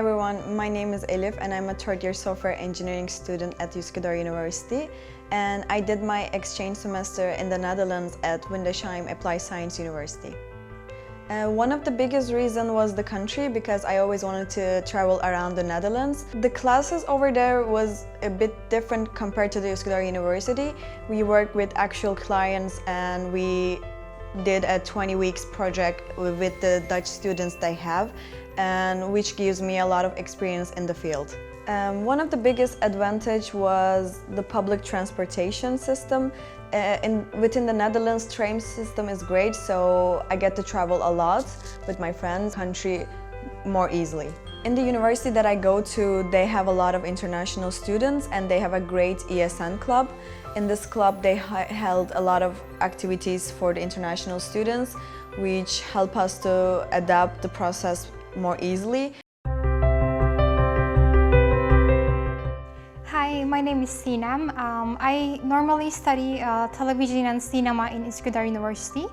everyone, my name is Elif and I'm a third year software engineering student at Üsküdar University and I did my exchange semester in the Netherlands at Windesheim Applied Science University. Uh, one of the biggest reason was the country because I always wanted to travel around the Netherlands. The classes over there was a bit different compared to the Üsküdar University. We worked with actual clients and we did a 20 weeks project with the Dutch students they have and which gives me a lot of experience in the field. Um, one of the biggest advantage was the public transportation system. Uh, in, within the Netherlands, train system is great, so I get to travel a lot with my friends, country more easily. In the university that I go to, they have a lot of international students and they have a great ESN club. In this club, they held a lot of activities for the international students, which help us to adapt the process more easily. Hi, my name is Sinem. Um, I normally study uh, television and cinema in Üsküdar University.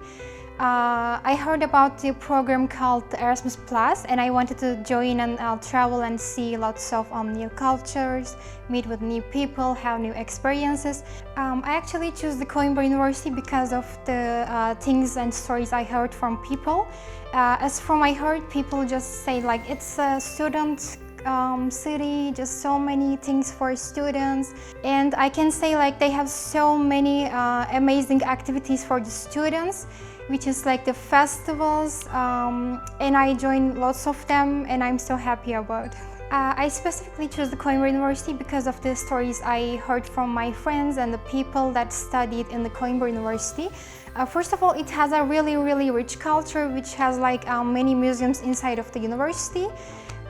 Uh, I heard about the program called Erasmus Plus, and I wanted to join and uh, travel and see lots of um, new cultures, meet with new people, have new experiences. Um, I actually chose the Coimbra University because of the uh, things and stories I heard from people. Uh, as from I heard, people just say like it's a student um, city, just so many things for students. And I can say like they have so many uh, amazing activities for the students, which is like the festivals. Um, and I joined lots of them and I'm so happy about. Uh, I specifically chose the Coimbra University because of the stories I heard from my friends and the people that studied in the Coimbra University. Uh, first of all, it has a really, really rich culture, which has like um, many museums inside of the university.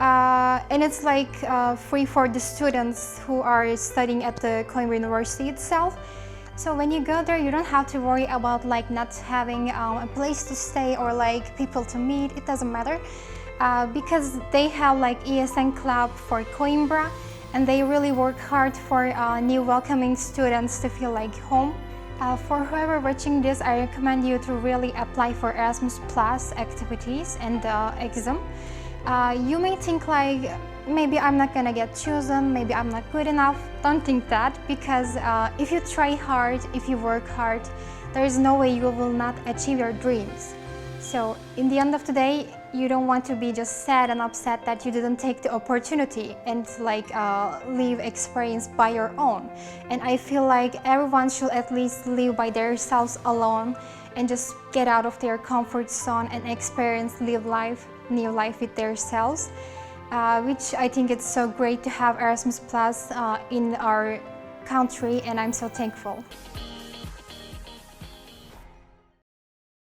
Uh, and it's like uh, free for the students who are studying at the Coimbra University itself. So when you go there, you don't have to worry about like not having um, a place to stay or like people to meet. It doesn't matter uh, because they have like ESN club for Coimbra, and they really work hard for uh, new welcoming students to feel like home. Uh, for whoever watching this, I recommend you to really apply for Erasmus Plus activities and uh, exam. Uh, you may think like maybe I'm not gonna get chosen, maybe I'm not good enough. Don't think that because uh, if you try hard, if you work hard, there is no way you will not achieve your dreams. So in the end of the day, you don't want to be just sad and upset that you didn't take the opportunity and like uh, live experience by your own. And I feel like everyone should at least live by themselves alone and just get out of their comfort zone and experience, live life, new life with themselves. Uh, which I think it's so great to have Erasmus Plus uh, in our country, and I'm so thankful.